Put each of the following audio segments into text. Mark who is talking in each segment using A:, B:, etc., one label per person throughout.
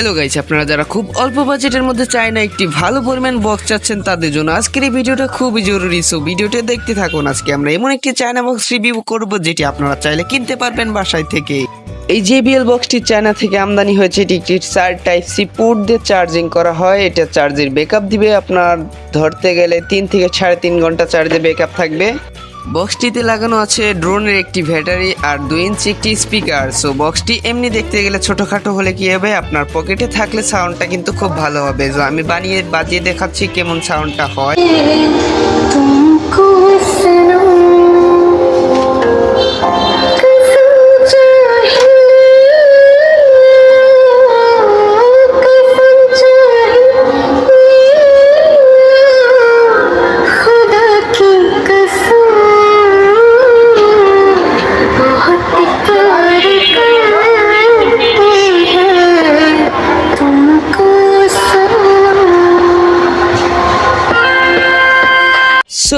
A: Hello guys আপনারা যারা খুব অল্প বাজেটের মধ্যে চায় না একটি ভালো পরিমাণ বক্স চাচ্ছেন, তাদের জন্য আজকের এই ভিডিওটা খুবই জরুরি। সো ভিডিওটা দেখতে থাকুন। আজকে আমরা এমন একটি চায়না বক্স রিভিউ করব, যেটি আপনারা চাইলে কিনতে পারবেন বাসায় থেকে। এই JBL বক্সটি চায়না থেকে আমদানি হয়েছে, এটি একটি চার টাইপ সি পোর্ট দিয়ে চার্জিং করা হয়। এটা চার্জের ব্যাকআপ দিবে। আপনার ধরতে গেলে তিন থেকে সাড়ে তিন ঘণ্টা চার্জে ব্যাকআপ থাকবে। বক্সটিতে লাগানো আছে ড্রোনের একটি ব্যাটারি আর দুই ইঞ্চি একটি স্পিকার। সো বক্সটি এমনি দেখতে গেলে ছোটোখাটো হলে কী হবে? আপনার পকেটে থাকলে সাউন্ডটা কিন্তু খুব ভালো হবে। আমি বানিয়ে, বাজিয়ে দেখাচ্ছি কেমন সাউন্ডটা হয়।
B: 싶은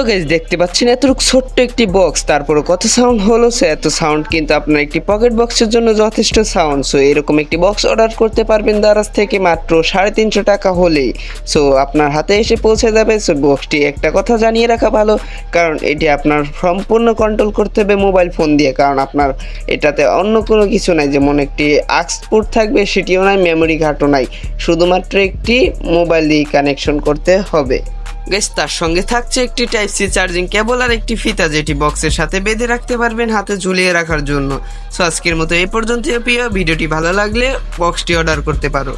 A: সো গাইজ দেখতে পাচ্ছেন এতটুকু ছোট্ট একটি বক্স তারপরে কত সাউন্ড হলো সে এত সাউন্ড কিন্তু আপনার একটি পকেট বক্সের জন্য যথেষ্ট সাউন্ড সো এরকম একটি বক্স অর্ডার করতে পারবেন দারাজ থেকে মাত্র সাড়ে তিনশো টাকা হলেই। সো আপনার হাতে এসে পৌঁছে যাবে। সো বক্সটি একটা কথা জানিয়ে রাখা ভালো, কারণ এটি আপনার সম্পূর্ণ কন্ট্রোল করতে হবে মোবাইল ফোন দিয়ে। কারণ আপনার এটাতে অন্য কোনো কিছু নাই, যেমন একটি আক্সপোর্ট থাকবে, সেটিও নাই মেমোরি ঘাটও নাই। শুধুমাত্র একটি মোবাইল দিয়ে কানেকশন করতে হবে। বেশ, তার সঙ্গে থাকছে একটি টাইপ সি চার্জিং কেবল আর একটি ফিতা যেটি বক্সের সাথে বেঁধে রাখতে পারবেন হাতে ঝুলিয়ে রাখার জন্য। সো আজকের মতো এই পর্যন্ত প্রিয়। ভিডিওটি ভালো লাগলে বক্সটি অর্ডার করতে পারো।